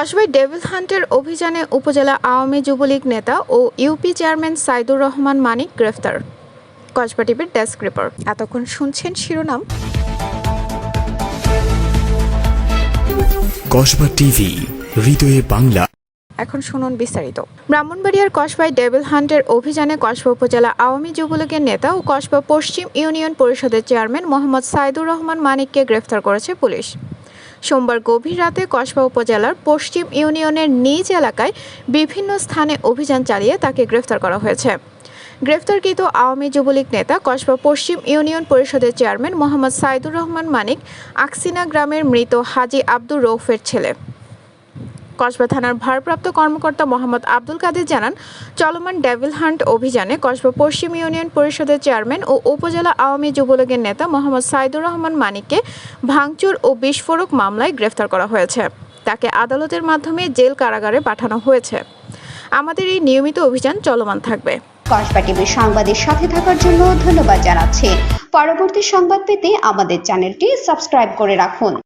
কসবাই devil হান্টের অভিযানে উপজেলা আওয়ামী যুবলীগ নেতা ও ইউপি চেয়ারম্যান সাইদুর রহমান মানিক গ্রেফতার। কসবা টিভির ডেস্ক রিপোর্ট। এতক্ষণ শুনছেন শিরোনাম। কসবা টিভি হৃদয়ে বাংলা। এখন শুনুন বিস্তারিত। ব্রাহ্মণবাড়িয়ার কসবায় ডেভিল হান্টের অভিযানে কসবা উপজেলা আওয়ামী যুবলীগের নেতা ও কসবা পশ্চিম ইউনিয়ন পরিষদের চেয়ারম্যান মোহাম্মদ সাইদুর রহমান মানিককে গ্রেফতার করেছে পুলিশ। সোমবার গভীর রাতে কসবা উপজেলার পশ্চিম ইউনিয়নের নিজ এলাকায় বিভিন্ন স্থানে অভিযান চালিয়ে তাকে গ্রেফতার করা হয়েছে। গ্রেফতারকৃত আওয়ামী যুবলীগ নেতা কসবা পশ্চিম ইউনিয়ন পরিষদের চেয়ারম্যান মোহাম্মদ সাইদুর রহমান মানিক, আকসিনা গ্রামের মৃত হাজি আব্দুর রৌফের ছেলে। কসবা থানার ভারপ্রাপ্ত কর্মকর্তা মোহাম্মদ আব্দুল কাদের জানান, চলমান ডেভিল হান্ট অভিযানে কসবা পশ্চিম ইউনিয়ন পরিষদের চেয়ারম্যান ও উপজেলা আওয়ামী যুবলীগের নেতা মোহাম্মদ সাইদুর রহমান মানিককে ভাঙচুর ও বিস্ফোরক মামলায় গ্রেফতার করা হয়েছে। তাকে আদালতের মাধ্যমে জেল কারাগারে পাঠানো হয়েছে। আমাদের এই নিয়মিত অভিযান চলমান থাকবে। কসবা টিভির সংবাদের সাথে থাকার জন্য ধন্যবাদ জানাচ্ছি। পরবর্তী সংবাদ পেতে আমাদের চ্যানেলটি সাবস্ক্রাইব করে রাখুন।